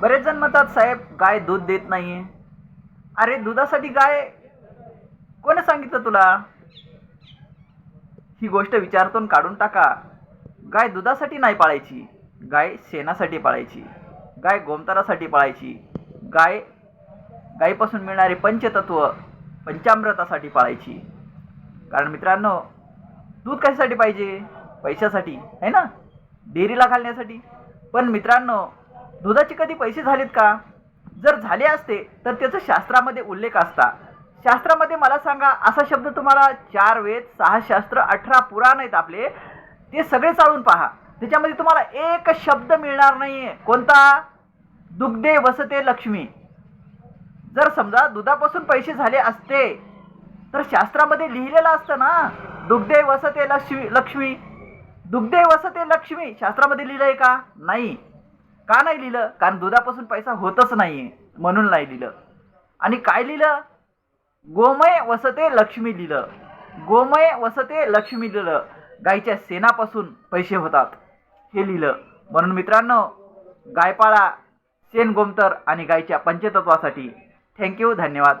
बरेच जण म्हणतात साहेब गाय दूध देत नाहीये. अरे दुधासाठी गाय? कोणी सांगितलं तुला? ही गोष्ट विचारतून काढून टाका. गाय दुधासाठी नाही पाळायची. गाय शेणासाठी पाळायची. गाय गोमतारासाठी पाळायची. गाय गायीपासून मिळणारे पंचतत्व पंचामृतासाठी पाळायची. कारण मित्रांनो दूध कशासाठी पाहिजे? पैशासाठी आहे ना? डेअरीला घालण्यासाठी. पण मित्रांनो दुधाचे कधी पैसे झालेत का? जर झाले असते तर त्याचं शास्त्रामध्ये उल्लेख असता. शास्त्रामध्ये मला सांगा असा शब्द तुम्हाला चार वेद सहा शास्त्र अठरा पुराण आहेत आपले ते सगळे चालून पहा. त्याच्यामध्ये तुम्हाला एक शब्द मिळणार नाहीये. कोणता? दुग्धे वसते लक्ष्मी. जर समजा दुधापासून पैसे झाले असते तर शास्त्रामध्ये लिहिलेलं असतं ना दुग्धे वसते लक्ष्मी लक्ष्मी. दुग्धे वसते लक्ष्मी शास्त्रामध्ये लिहिलंय का? नाही. का नाही लिहिलं? कारण दुधापासून पैसा होतच नाहीये म्हणून नाही लिहिलं. आणि काय लिहिलं? गोमय वसते लक्ष्मी लिहिलं. गोमय वसते लक्ष्मी लिहिलं. गायीच्या शेणापासून पैसे होतात. हे लिहिलं. म्हणून मित्रांनो गायपाळा शेण गोमतर आणि गायीच्या पंचतत्वासाठी थँक्यू धन्यवाद.